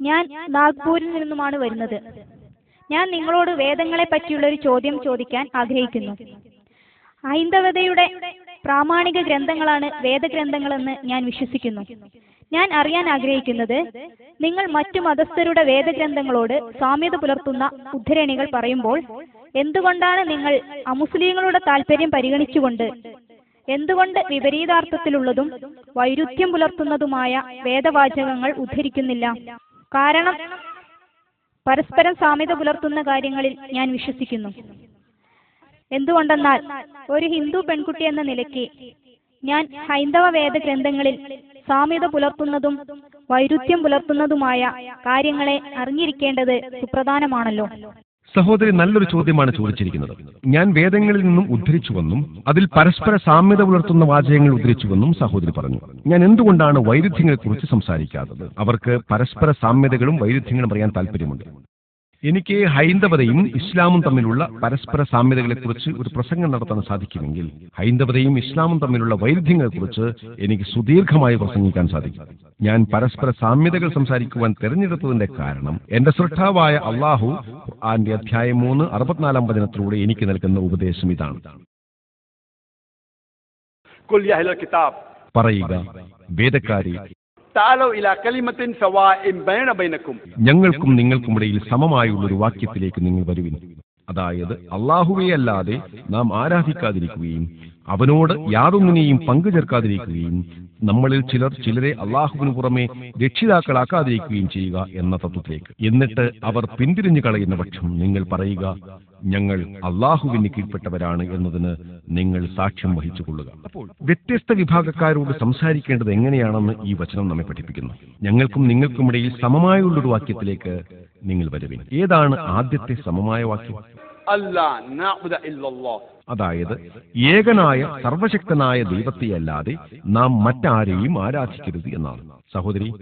ഞാൻ നാഗ്പൂരിൽ നിന്നുമാണ് വരുന്നത്. ഞാൻ നിങ്ങളോട് വേദങ്ങളെ പറ്റിയുള്ള ഒരു ചോദ്യം ചോദിക്കാൻ ആഗ്രഹിക്കുന്നു. ഹൈന്ദവതയുടെ പ്രാമാണിക ഗ്രന്ഥങ്ങളാണ് വേദഗ്രന്ഥങ്ങളെന്ന് ഞാൻ വിശ്വസിക്കുന്നു. ഞാൻ അറിയാൻ ആഗ്രഹിക്കുന്നത് നിങ്ങൾ മറ്റു മതസ്ഥരുടെ വേദഗ്രന്ഥങ്ങളോട് സാമ്യത പുലർത്തുന്ന ഉദ്ധരണികൾ പറയുമ്പോൾ എന്തുകൊണ്ടാണ് നിങ്ങൾ അമുസ്ലിങ്ങളുടെ താല്പര്യം പരിഗണിച്ചുകൊണ്ട് എന്തുകൊണ്ട് വിപരീതാർത്ഥത്തിലുള്ളതും വൈരുദ്ധ്യം പുലർത്തുന്നതുമായ വേദവാചകങ്ങൾ ഉദ്ധരിക്കുന്നില്ല? കാരണം പരസ്പരം സാമ്യത പുലർത്തുന്ന കാര്യങ്ങളിൽ ഞാൻ വിശ്വസിക്കുന്നു. എന്തുകൊണ്ടെന്നാൽ ഒരു ഹിന്ദു പെൺകുട്ടി എന്ന നിലയ്ക്ക് ഞാൻ ഹൈന്ദവ വേദ ഗ്രന്ഥങ്ങളിൽ സാമ്യത പുലർത്തുന്നതും വൈരുദ്ധ്യം പുലർത്തുന്നതുമായ കാര്യങ്ങളെ അറിഞ്ഞിരിക്കേണ്ടത് സുപ്രധാനമാണല്ലോ. സഹോദരി നല്ലൊരു ചോദ്യമാണ് ചോദിച്ചിരിക്കുന്നത്. ഞാൻ വേദങ്ങളിൽ നിന്നും ഉദ്ധരിച്ചുവെന്നും അതിൽ പരസ്പര സാമ്യത പുലർത്തുന്ന വാചകങ്ങൾ ഉദ്ധരിച്ചുവെന്നും സഹോദരി പറഞ്ഞു. ഞാൻ എന്തുകൊണ്ടാണ് വൈരുദ്ധ്യങ്ങളെക്കുറിച്ച് സംസാരിക്കാത്തത്? അവർക്ക് പരസ്പര സാമ്യതകളും വൈരുദ്ധ്യങ്ങളും അറിയാൻ താല്പര്യമുണ്ട് എനിക്ക് ഹൈന്ദവതയും ഇസ്ലാമും തമ്മിലുള്ള പരസ്പര സാമ്യതകളെക്കുറിച്ച് ഒരു പ്രസംഗം നടത്താൻ സാധിക്കുമെങ്കിൽ ഹൈന്ദവതയും ഇസ്ലാമും തമ്മിലുള്ള വൈരുദ്ധ്യങ്ങളെക്കുറിച്ച് എനിക്ക് സുദീർഘമായി പ്രസംഗിക്കാൻ സാധിക്കും. ഞാൻ പരസ്പര സാമ്യതകൾ സംസാരിക്കുവാൻ തെരഞ്ഞെടുത്തതിന്റെ കാരണം എന്റെ ശ്രദ്ധാവായ അള്ളാഹു ആന്റെ അധ്യായം മൂന്ന് അറുപത്തിനാലാം വചനത്തിലൂടെ എനിക്ക് നൽകുന്ന ഉപദേശം ഇതാണ്. പറയുക വേദക്കാരി ഞങ്ങൾക്കും നിങ്ങൾക്കും ഇടയിൽ സമമായുള്ള ഒരു വാക്യത്തിലേക്ക് നിങ്ങൾ വരുവിൻ. അതായത് അള്ളാഹുവെ അല്ലാതെ നാം ആരാധിക്കാതിരിക്കുകയും അവനോട് യാതൊന്നിനെയും പങ്കു ചേർക്കാതിരിക്കുകയും നമ്മളിൽ ചിലർ ചിലരെ അള്ളാഹുവിന് പുറമെ രക്ഷിതാക്കളാക്കാതിരിക്കുകയും ചെയ്യുക എന്ന തത്വത്തിലേക്ക്. എന്നിട്ട് അവർ പിന്തിരിഞ്ഞു കളയുന്ന പക്ഷം നിങ്ങൾ പറയുക ഞങ്ങൾ അള്ളാഹുവിന് കീഴ്പ്പെട്ടവരാണ് എന്നതിന് നിങ്ങൾ സാക്ഷ്യം വഹിച്ചു കൊള്ളുക അപ്പോൾ വ്യത്യസ്ത വിഭാഗക്കാരോട് സംസാരിക്കേണ്ടത് എങ്ങനെയാണെന്ന് ഈ വചനം നമ്മെ പഠിപ്പിക്കുന്നു. ഞങ്ങൾക്കും നിങ്ങൾക്കുമിടയിൽ സമമായുള്ളൊരു വാക്യത്തിലേക്ക് നിങ്ങൾ വരുവിൻ. ഏതാണ് ആദ്യത്തെ സമമായ വാക്യം? അതായത് ഏകനായ സർവശക്തനായ ദൈവത്തെയല്ലാതെ നാം മറ്റാരെയും ആരാധിക്കരുത് എന്നാണ്. സഹോദരി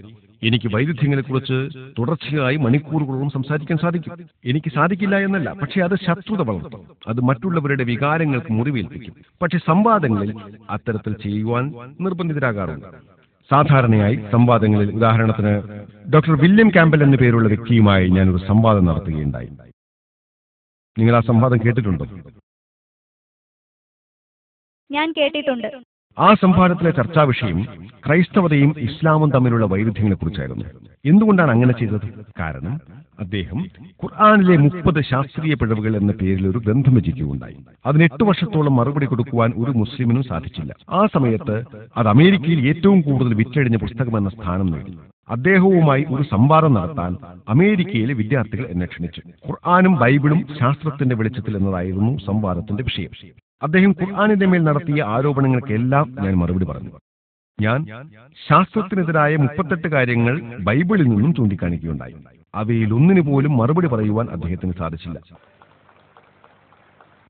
എനിക്ക് വൈരുദ്ധ്യങ്ങളെക്കുറിച്ച് തുടർച്ചയായി മണിക്കൂറുകളോളം സംസാരിക്കാൻ സാധിക്കും. എനിക്ക് സാധിക്കില്ല എന്നല്ല പക്ഷേ അത് ശത്രുത വളർത്തും. അത് മറ്റുള്ളവരുടെ വികാരങ്ങൾക്ക് മുറിവേൽപ്പിക്കും. പക്ഷെ സംവാദങ്ങളിൽ അത്തരത്തിൽ ചെയ്യുവാൻ നിർബന്ധിതരാകാറുണ്ട്. സാധാരണയായി സംവാദങ്ങളിൽ ഉദാഹരണത്തിന് ഡോക്ടർ വില്യം ക്യാമ്പൽ എന്ന പേരുള്ള വ്യക്തിയുമായി ഞാനൊരു സംവാദം നടത്തുകയുണ്ടായി. നിങ്ങൾ ആ സംവാദം കേട്ടിട്ടുണ്ടോ? ഞാൻ കേട്ടിട്ടുണ്ട്. ആ സംവാദത്തിലെ ചർച്ചാ വിഷയം ക്രൈസ്തവതയും ഇസ്ലാമും തമ്മിലുള്ള വൈരുദ്ധ്യങ്ങളെ കുറിച്ചായിരുന്നു. എന്തുകൊണ്ടാണ് അങ്ങനെ ചെയ്തത്? കാരണം അദ്ദേഹം ഖുർആാനിലെ മുപ്പത് ശാസ്ത്രീയ പിഴവുകൾ എന്ന പേരിൽ ഒരു ഗ്രന്ഥം രചിക്കുകയുണ്ടായി. അതിന് എട്ട് വർഷത്തോളം മറുപടി കൊടുക്കുവാൻ ഒരു മുസ്ലിമിനും സാധിച്ചില്ല. ആ സമയത്ത് അത് അമേരിക്കയിൽ ഏറ്റവും കൂടുതൽ വിറ്റഴിഞ്ഞ പുസ്തകമെന്ന സ്ഥാനം നേടി. അദ്ദേഹവുമായി ഒരു സംവാദം നടത്താൻ അമേരിക്കയിലെ വിദ്യാർത്ഥികൾ എന്നെ ക്ഷണിച്ചു. ഖുർആാനും ബൈബിളും ശാസ്ത്രത്തിന്റെ വെളിച്ചത്തിൽ എന്നതായിരുന്നു സംവാദത്തിന്റെ വിഷയം. അദ്ദേഹം ഖുർആാനിന്റെ മേൽ നടത്തിയ ആരോപണങ്ങൾക്കെല്ലാം ഞാൻ മറുപടി പറഞ്ഞു. ഞാൻ ശാസ്ത്രത്തിനെതിരായ മുപ്പത്തെട്ട് കാര്യങ്ങൾ ബൈബിളിൽ നിന്നും ചൂണ്ടിക്കാണിക്കുകയുണ്ടായി. അവയിൽ ഒന്നിനു പോലും മറുപടി പറയുവാൻ അദ്ദേഹത്തിന് സാധിച്ചില്ല.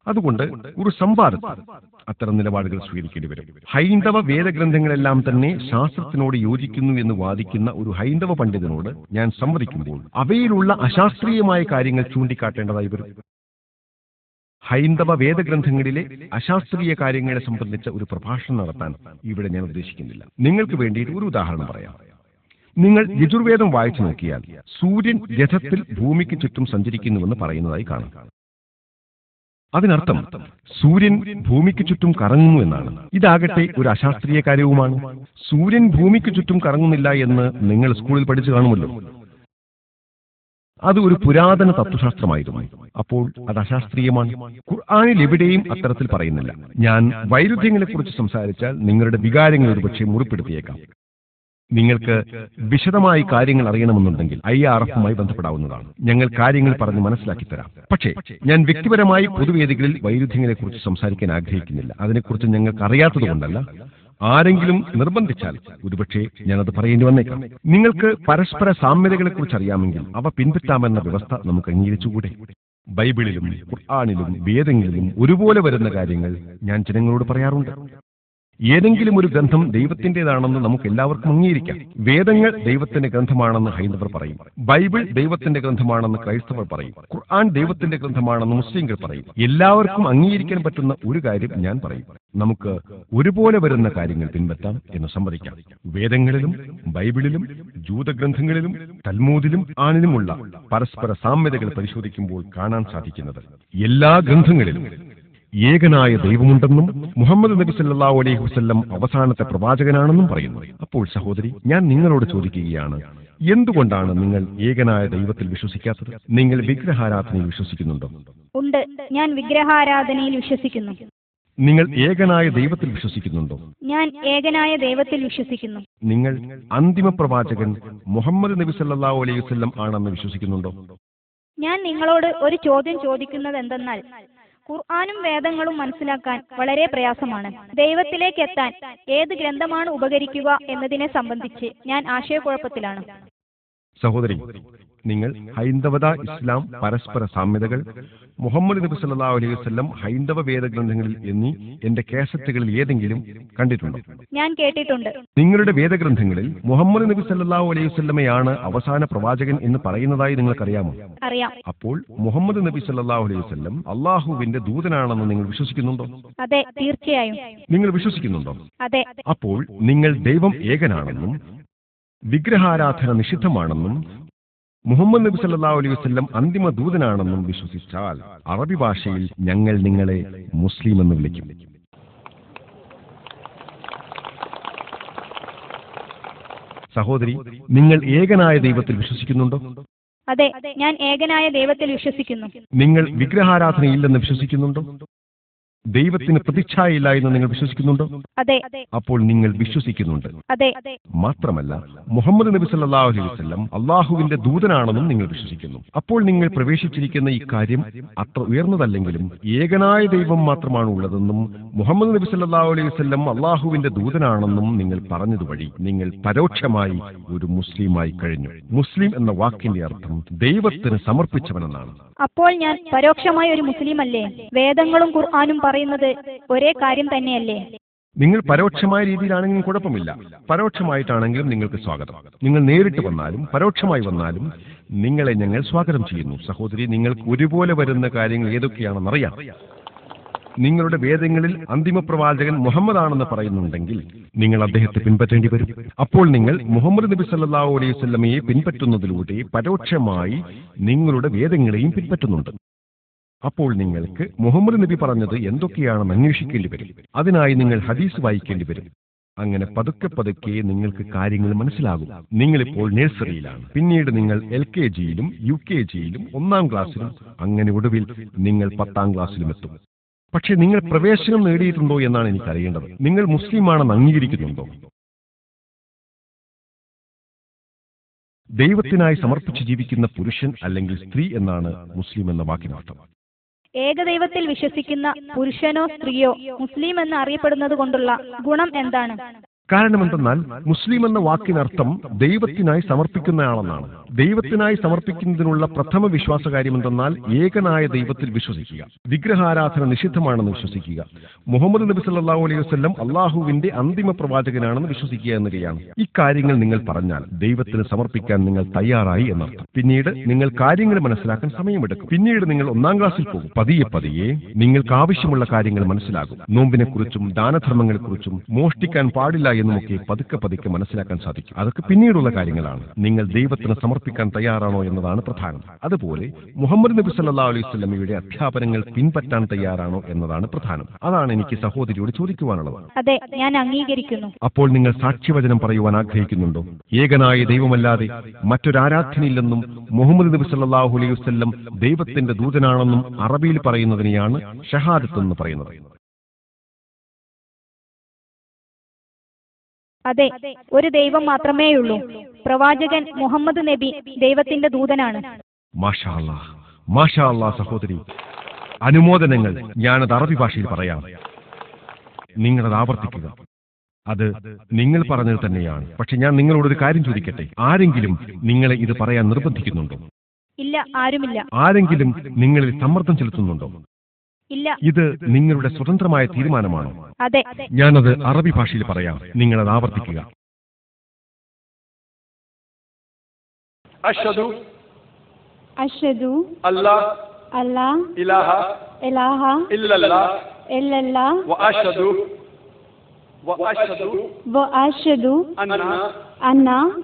അതുകൊണ്ട് ഒരു സംവാദത്തിൽ അത്തരം നിലപാടുകൾ സ്വീകരിക്കേണ്ടി വരും. ഹൈന്ദവ വേദഗ്രന്ഥങ്ങളെല്ലാം തന്നെ ശാസ്ത്രത്തിനോട് യോജിക്കുന്നു എന്ന് വാദിക്കുന്ന ഒരു ഹൈന്ദവ പണ്ഡിതനോട് ഞാൻ സംവദിക്കുമ്പോൾ അവയിലുള്ള അശാസ്ത്രീയമായ കാര്യങ്ങൾ ചൂണ്ടിക്കാട്ടേണ്ടതായി വരും. ഹൈന്ദവ വേദഗ്രന്ഥങ്ങളിലെ അശാസ്ത്രീയ കാര്യങ്ങളെ സംബന്ധിച്ച ഒരു പ്രഭാഷണം നടത്താൻ ഇവിടെ ഞാൻ ഉദ്ദേശിക്കുന്നില്ല. നിങ്ങൾക്ക് വേണ്ടിയിട്ട് ഒരു ഉദാഹരണം പറയാം. നിങ്ങൾ യജുർവേദം വായിച്ചു നോക്കിയാൽ സൂര്യൻ രഥത്തിൽ ഭൂമിക്ക് ചുറ്റും സഞ്ചരിക്കുന്നുവെന്ന് പറയുന്നതായി കാണാം. അതിനർത്ഥം സൂര്യൻ ഭൂമിക്ക് ചുറ്റും കറങ്ങുന്നു എന്നാണ്. ഇതാകട്ടെ ഒരു അശാസ്ത്രീയ കാര്യവുമാണ്. സൂര്യൻ ഭൂമിക്ക് ചുറ്റും കറങ്ങുന്നില്ല എന്ന് നിങ്ങൾ സ്കൂളിൽ പഠിച്ചു കാണുമല്ലോ. അത് ഒരു പുരാതന തത്വശാസ്ത്രമായിരുന്നു. അപ്പോൾ അത് അശാസ്ത്രീയമാണ്. ഖുർആാനിൽ എവിടെയും അത്തരത്തിൽ പറയുന്നില്ല. ഞാൻ വൈരുദ്ധ്യങ്ങളെക്കുറിച്ച് സംസാരിച്ചാൽ നിങ്ങളുടെ വികാരങ്ങൾ ഒരുപക്ഷെ മുറിപ്പെടുത്തിയേക്കാം. നിങ്ങൾക്ക് വിശദമായി കാര്യങ്ങൾ അറിയണമെന്നുണ്ടെങ്കിൽ ഐ ആർ എഫുമായി ബന്ധപ്പെടാവുന്നതാണ്. ഞങ്ങൾ കാര്യങ്ങൾ പറഞ്ഞ് മനസ്സിലാക്കി തരാം പക്ഷേ ഞാൻ വ്യക്തിപരമായി പൊതുവേദികളിൽ വൈരുദ്ധ്യങ്ങളെ കുറിച്ച് സംസാരിക്കാൻ ആഗ്രഹിക്കുന്നില്ല. അതിനെക്കുറിച്ച് ഞങ്ങൾക്ക് അറിയാത്തതുകൊണ്ടല്ല. ആരെങ്കിലും നിർബന്ധിച്ചാൽ ഒരുപക്ഷെ ഞാനത് പറയേണ്ടി വന്നേക്കാം. നിങ്ങൾക്ക് പരസ്പര സാമ്യതകളെക്കുറിച്ച് അറിയാമെങ്കിൽ അവ പിൻപറ്റാമെന്ന വ്യവസ്ഥ നമുക്ക് അംഗീകരിച്ചുകൂടെ? ബൈബിളിലും ഖുർആാനിലും വേദങ്ങളിലും ഒരുപോലെ വരുന്ന കാര്യങ്ങൾ ഞാൻ ജനങ്ങളോട് പറയാറുണ്ട്. ഏതെങ്കിലും ഒരു ഗ്രന്ഥം ദൈവത്തിന്റേതാണെന്ന് നമുക്ക് എല്ലാവർക്കും അംഗീകരിക്കാം. വേദങ്ങൾ ദൈവത്തിന്റെ ഗ്രന്ഥമാണെന്ന് ഹൈന്ദവർ പറയും. ബൈബിൾ ദൈവത്തിന്റെ ഗ്രന്ഥമാണെന്ന് ക്രൈസ്തവർ പറയും. ഖുർആൻ ദൈവത്തിന്റെ ഗ്രന്ഥമാണെന്ന് മുസ്ലിംകൾ പറയും. എല്ലാവർക്കും അംഗീകരിക്കാൻ പറ്റുന്ന ഒരു കാര്യം ഞാൻ പറയും. നമുക്ക് ഒരുപോലെ വരുന്ന കാര്യങ്ങൾ പിൻപറ്റാം എന്ന് സമ്മതിക്കാം. വേദങ്ങളിലും ബൈബിളിലും ജൂതഗ്രന്ഥങ്ങളിലും തൽമൂതിലും ആണിലുമുള്ള പരസ്പര സാമ്യതകൾ പരിശോധിക്കുമ്പോൾ കാണാൻ സാധിക്കുന്നത് എല്ലാ ഗ്രന്ഥങ്ങളിലും ഏകനായ ദൈവമുണ്ടെന്നും മുഹമ്മദ് നബി സല്ലല്ലാഹു അലൈഹി വസ്ല്ലം അവസാനത്തെ പ്രവാചകനാണെന്നും പറയുന്നു. അപ്പോൾ സഹോദരി ഞാൻ നിങ്ങളോട് ചോദിക്കുകയാണ് എന്തുകൊണ്ടാണ് നിങ്ങൾ ഏകനായ ദൈവത്തിൽ വിശ്വസിക്കാത്തത്? നിങ്ങൾ വിഗ്രഹാരാധനയിൽ വിശ്വസിക്കുന്നുണ്ടോ? ഉണ്ട്. ഞാൻ വിഗ്രഹാരാധനയിൽ വിശ്വസിക്കുന്നു. നിങ്ങൾ ഏകനായ ദൈവത്തിൽ വിശ്വസിക്കുന്നുണ്ടോ? ഞാൻ ഏകനായ ദൈവത്തിൽ വിശ്വസിക്കുന്നു. നിങ്ങൾ അന്തിമ പ്രവാചകൻ മുഹമ്മദ് നബി സല്ലല്ലാഹു അലൈഹി വസ്ല്ലം ആണെന്ന് വിശ്വസിക്കുന്നുണ്ടോ? ഞാൻ നിങ്ങളോട് ഒരു ചോദ്യം ചോദിക്കുന്നത് എന്തെന്നാൽ ഖുർആാനും വേദങ്ങളും മനസ്സിലാക്കാൻ വളരെ പ്രയാസമാണ്. ദൈവത്തിലേക്ക് എത്താൻ ഏത് ഗ്രന്ഥമാണ് ഉപകരിക്കുക എന്നതിനെ സംബന്ധിച്ച് ഞാൻ ആശയക്കുഴപ്പത്തിലാണ്. സഹോദരി നിങ്ങൾ ഹൈന്ദവത ഇസ്ലാം പരസ്പര സാമ്യതകൾ മുഹമ്മദ് നബി സല്ലാ അലൈഹി വസല്ലം ഹൈന്ദവ വേദഗ്രന്ഥങ്ങളിൽ എന്നീ എന്റെ കേസറ്റുകളിൽ ഏതെങ്കിലും കണ്ടിട്ടുണ്ടോ? ഞാൻ കേട്ടിട്ടുണ്ട്. നിങ്ങളുടെ വേദഗ്രന്ഥങ്ങളിൽ മുഹമ്മദ് നബി സല്ലാ അലൈഹി വസല്ലമയാണ് അവസാന പ്രവാചകൻ എന്ന് പറയുന്നതായി നിങ്ങൾക്കറിയാമോ? അറിയാം. അപ്പോൾ മുഹമ്മദ് നബി സല്ലാ അലൈഹി വസല്ലം അള്ളാഹുവിന്റെ ദൂതനാണെന്ന് നിങ്ങൾ വിശ്വസിക്കുന്നുണ്ടോ? അതെ തീർച്ചയായും. നിങ്ങൾ വിശ്വസിക്കുന്നുണ്ടോ? അതെ. അപ്പോൾ നിങ്ങൾ ദൈവം ഏകനാണെന്നും വിഗ്രഹാരാധന നിഷിദ്ധമാണെന്നും മുഹമ്മദ് നബി സല്ലാ അലൈഹി വസ്ല്ലം അന്തിമ ദൂതനാണെന്നും വിശ്വസിച്ചാൽ അറബി ഭാഷയിൽ ഞങ്ങൾ നിങ്ങളെ മുസ്ലിം എന്ന് വിളിക്കും. സഹോദരി നിങ്ങൾ ഏകനായ ദൈവത്തിൽ വിശ്വസിക്കുന്നുണ്ടോ? അതെ ഞാൻ ഏകനായ ദൈവത്തിൽ വിശ്വസിക്കുന്നു. നിങ്ങൾ വിഗ്രഹാരാധനയില്ലെന്ന് വിശ്വസിക്കുന്നുണ്ടോ? ദൈവത്തിന് പ്രതിച്ഛായയില്ല എന്ന് നിങ്ങൾ വിശ്വസിക്കുന്നുണ്ടോ? അതെ. അപ്പോൾ നിങ്ങൾ വിശ്വസിക്കുന്നുണ്ട്. അതെ. മാത്രമല്ല മുഹമ്മദ് നബി സല്ലല്ലാഹു അലൈഹി വസല്ലം അള്ളാഹുവിന്റെ ദൂതനാണെന്നും നിങ്ങൾ വിശ്വസിക്കുന്നു. അപ്പോൾ നിങ്ങൾ പ്രവേശിച്ചിരിക്കുന്ന ഈ കാര്യം അത്ര ഉയർന്നതല്ലെങ്കിലും ഏകനായ ദൈവം മാത്രമാണ് ഉള്ളതെന്നും മുഹമ്മദ് നബി സല്ലല്ലാഹു അലൈഹി വസല്ലം അള്ളാഹുവിന്റെ ദൂതനാണെന്നും നിങ്ങൾ പറഞ്ഞതുവഴി നിങ്ങൾ പരോക്ഷമായി ഒരു മുസ്ലിമായി കഴിഞ്ഞു. മുസ്ലിം എന്ന വാക്കിന്റെ അർത്ഥം ദൈവത്തിന് സമർപ്പിച്ചവനെന്നാണ്. അപ്പോൾ ഞാൻ പരോക്ഷമായ ഒരു മുസ്ലിം അല്ലേ വേദങ്ങളും ഖുർആാനും പറയുന്നത് ഒരേ കാര്യം തന്നെയല്ലേ? നിങ്ങൾ പരോക്ഷമായ രീതിയിലാണെങ്കിലും കുഴപ്പമില്ല. പരോക്ഷമായിട്ടാണെങ്കിലും നിങ്ങൾക്ക് സ്വാഗതം. നിങ്ങൾ നേരിട്ട് വന്നാലും പരോക്ഷമായി വന്നാലും നിങ്ങളെ ഞങ്ങൾ സ്വാഗതം ചെയ്യുന്നു. സഹോദരി നിങ്ങൾക്ക് ഒരുപോലെ വരുന്ന കാര്യങ്ങൾ ഏതൊക്കെയാണെന്നറിയാം നിങ്ങളുടെ വേദങ്ങളിൽ അന്തിമ പ്രവാചകൻ മുഹമ്മദ് ആണെന്ന് പറയുന്നുണ്ടെങ്കിൽ നിങ്ങൾ അദ്ദേഹത്തെ പിൻപറ്റേണ്ടി വരും. അപ്പോൾ നിങ്ങൾ മുഹമ്മദ് നബി സല്ലല്ലാഹു അലൈഹി വസല്ലമയെ പിൻപറ്റുന്നതിലൂടെ പരോക്ഷമായി നിങ്ങളുടെ വേദങ്ങളെയും പിൻപറ്റുന്നുണ്ട്. അപ്പോൾ നിങ്ങൾക്ക് മുഹമ്മദ് നബി പറഞ്ഞത് എന്തൊക്കെയാണെന്ന് അന്വേഷിക്കേണ്ടി വരും. അതിനായി നിങ്ങൾ ഹദീസ് വായിക്കേണ്ടി വരും. അങ്ങനെ പതുക്കെ പതുക്കെ നിങ്ങൾക്ക് കാര്യങ്ങൾ മനസ്സിലാകും. നിങ്ങളിപ്പോൾ നഴ്സറിയിലാണ്. പിന്നീട് നിങ്ങൾ എൽ കെ ജിയിലും യു കെ ജിയിലും ഒന്നാം ക്ലാസ്സിലും അങ്ങനെ ഒടുവിൽ നിങ്ങൾ പത്താം ക്ലാസ്സിലും എത്തും. പക്ഷേ നിങ്ങൾ പ്രവേശനം നേടിയിട്ടുണ്ടോ എന്നാണ് എനിക്ക് അറിയേണ്ടത് നിങ്ങൾ മുസ്ലിമാണെന്ന് അംഗീകരിക്കുന്നുണ്ടോ? ദൈവത്തിനായി സമർപ്പിച്ച് ജീവിക്കുന്ന പുരുഷൻ അല്ലെങ്കിൽ സ്ത്രീ എന്നാണ് മുസ്ലിം എന്ന വാക്കിനർത്ഥം ഏകദൈവത്തിൽ വിശ്വസിക്കുന്ന പുരുഷനോ സ്ത്രീയോ മുസ്ലിം എന്ന് അറിയപ്പെടുന്നത് കൊണ്ടുള്ള ഗുണം എന്താണ്? കാരണം എന്തെന്നാൽ മുസ്ലിം എന്ന വാക്കിനർത്ഥം ദൈവത്തിനായി സമർപ്പിക്കുന്നയാളെന്നാണ്. ദൈവത്തിനായി സമർപ്പിക്കുന്നതിനുള്ള പ്രഥമ വിശ്വാസകാര്യം എന്തെന്നാൽ ഏകനായ ദൈവത്തിൽ വിശ്വസിക്കുക. വിഗ്രഹാരാധന നിഷിദ്ധമാണെന്ന് വിശ്വസിക്കുക. മുഹമ്മദ് നബി സല്ലല്ലാഹു അലൈഹി വസല്ലം അള്ളാഹുവിന്റെ അന്തിമ പ്രവാചകനാണെന്ന് വിശ്വസിക്കുക എന്നുകയാണ് ഇക്കാര്യങ്ങൾ നിങ്ങൾ പറഞ്ഞാൽ ദൈവത്തിന് സമർപ്പിക്കാൻ നിങ്ങൾ തയ്യാറായി എന്നർത്ഥം. പിന്നീട് നിങ്ങൾ കാര്യങ്ങൾ മനസ്സിലാക്കാൻ സമയമെടുക്കും. പിന്നീട് നിങ്ങൾ ഒന്നാം ക്ലാസ്സിൽ പോകും. പതിയെ പതിയെ നിങ്ങൾക്ക് ആവശ്യമുള്ള കാര്യങ്ങൾ മനസ്സിലാകും. നോമ്പിനെക്കുറിച്ചും ദാനധർമ്മങ്ങളെക്കുറിച്ചും മോഷ്ടിക്കാൻ പാടില്ല എന്നുമൊക്കെ പതുക്കെ പതുക്കെ മനസ്സിലാക്കാൻ സാധിക്കും. അതൊക്കെ പിന്നീടുള്ള കാര്യങ്ങളാണ്. നിങ്ങൾ ദൈവത്തിന് സമർപ്പിക്കാൻ തയ്യാറാണോ എന്നതാണ് പ്രധാനം. അതുപോലെ മുഹമ്മദ് നബി സല്ലാ അലൈഹി വസല്ലമയുടെ അധ്യാപനങ്ങൾ പിൻപറ്റാൻ തയ്യാറാണോ എന്നതാണ് പ്രധാനം. അതാണ് എനിക്ക് സഹോദരിയോട് ചോദിക്കുവാനുള്ളത്. അതെ ഞാൻ അംഗീകരിക്കുന്നു. അപ്പോൾ നിങ്ങൾ സാക്ഷ്യവചനം പറയുവാൻ ആഗ്രഹിക്കുന്നുണ്ടോ? ഏകനായ ദൈവമല്ലാതെ മറ്റൊരാരാധനയില്ലെന്നും മുഹമ്മദ് നബി സല്ലാഹു അലൈഹി വസല്ലം ദൈവത്തിന്റെ ദൂതനാണെന്നും അറബിയിൽ പറയുന്നതിനെയാണ് ഷഹാദത്ത് എന്ന് പറയുന്നത്. അതെ ഒരു ദൈവം മാത്രമേയുള്ളൂ. പ്രവാചകൻ മുഹമ്മദ് നബി ദൈവത്തിന്റെ ദൂതനാണ്. സഹോദരി അനുമോദനങ്ങൾ ഞാനത് അറബി ഭാഷയിൽ പറയാം. നിങ്ങളത് ആവർത്തിക്കുക. അത് നിങ്ങൾ പറഞ്ഞത് തന്നെയാണ്. പക്ഷെ ഞാൻ നിങ്ങളോട് ഒരു കാര്യം ചോദിക്കട്ടെ? ആരെങ്കിലും നിങ്ങളെ ഇത് പറയാൻ നിർബന്ധിക്കുന്നുണ്ടോ? ഇല്ല ആരുമില്ല. ആരെങ്കിലും നിങ്ങളിൽ സമ്മർദ്ദം ചെലുത്തുന്നുണ്ടോ? ഇല്ല. ഇത് നിങ്ങളുടെ സ്വതന്ത്രമായ തീരുമാനമാണ്. അതെ. ഞാനത് അറബി ഭാഷയിൽ പറയാം. നിങ്ങളത് ആവർത്തിക്കുക. ഇല്ലല്ലാ. ഇല്ലല്ലാ. അന്ന. അന്ന.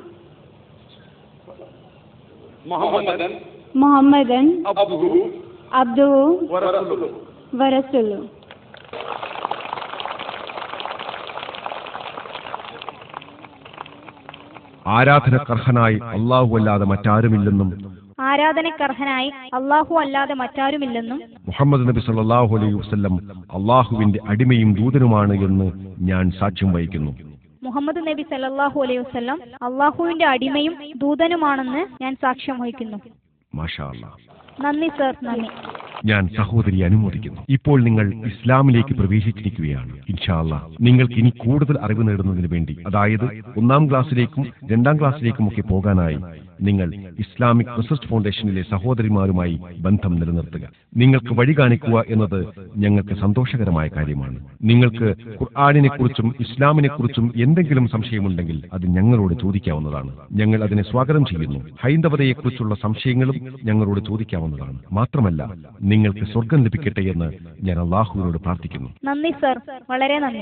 മുഹമ്മദൻ. മുഹമ്മദൻ. അബ്ദുഹു. വറസൂലുഹു വരത്തുള്ളൂ. ആരാധനക്കർഹനായി അള്ളാഹു അല്ലാതെ മറ്റാരുമില്ലെന്നും ആരാധനക്കർഹനായി അള്ളാഹു അല്ലാതെ മറ്റാരുമില്ലെന്നും മുഹമ്മദ് നബി സല്ലാഹു അലൈഹി വസ്ലം അള്ളാഹുവിന്റെ അടിമയും ദൂതനുമാണ് എന്ന് ഞാൻ സാക്ഷ്യം വഹിക്കുന്നു. മുഹമ്മദ് നബി സല്ലാഹു അലൈഹി വസ്ലം അള്ളാഹുവിന്റെ അടിമയും ദൂതനുമാണെന്ന് ഞാൻ സാക്ഷ്യം വഹിക്കുന്നു. നന്ദി സർ നന്ദി. ഞാൻ സഹോദരി അനുമോദിക്കുന്നു. ഇപ്പോൾ നിങ്ങൾ ഇസ്ലാമിലേക്ക് പ്രവേശിച്ചിരിക്കുകയാണ്. ഇൻഷാല്ല നിങ്ങൾക്ക് ഇനി കൂടുതൽ അറിവ് നേടുന്നതിന് വേണ്ടി അതായത് ഒന്നാം ക്ലാസ്സിലേക്കും രണ്ടാം ക്ലാസ്സിലേക്കും ഒക്കെ പോകാനായി നിങ്ങൾ ഇസ്ലാമിക് റിസർച്ച് ഫൗണ്ടേഷനിലെ സഹോദരിമാരുമായി ബന്ധം നിലനിർത്തുക. നിങ്ങൾക്ക് വഴി കാണിക്കുക എന്നത് ഞങ്ങൾക്ക് സന്തോഷകരമായ കാര്യമാണ്. നിങ്ങൾക്ക് ഖുർആാനിനെ കുറിച്ചും ഇസ്ലാമിനെ കുറിച്ചും എന്തെങ്കിലും സംശയമുണ്ടെങ്കിൽ അത് ഞങ്ങളോട് ചോദിക്കാവുന്നതാണ്. ഞങ്ങൾ അതിനെ സ്വാഗതം ചെയ്യുന്നു. ഹൈന്ദവതയെക്കുറിച്ചുള്ള സംശയങ്ങളും ഞങ്ങളോട് ചോദിക്കാവുന്നതാണ്. മാത്രമല്ല നിങ്ങൾക്ക് സ്വർഗം ലഭിക്കട്ടെ എന്ന് ഞാൻ അള്ളാഹുവിനോട് പ്രാർത്ഥിക്കുന്നു. നന്ദി സർ. വളരെ നന്ദി.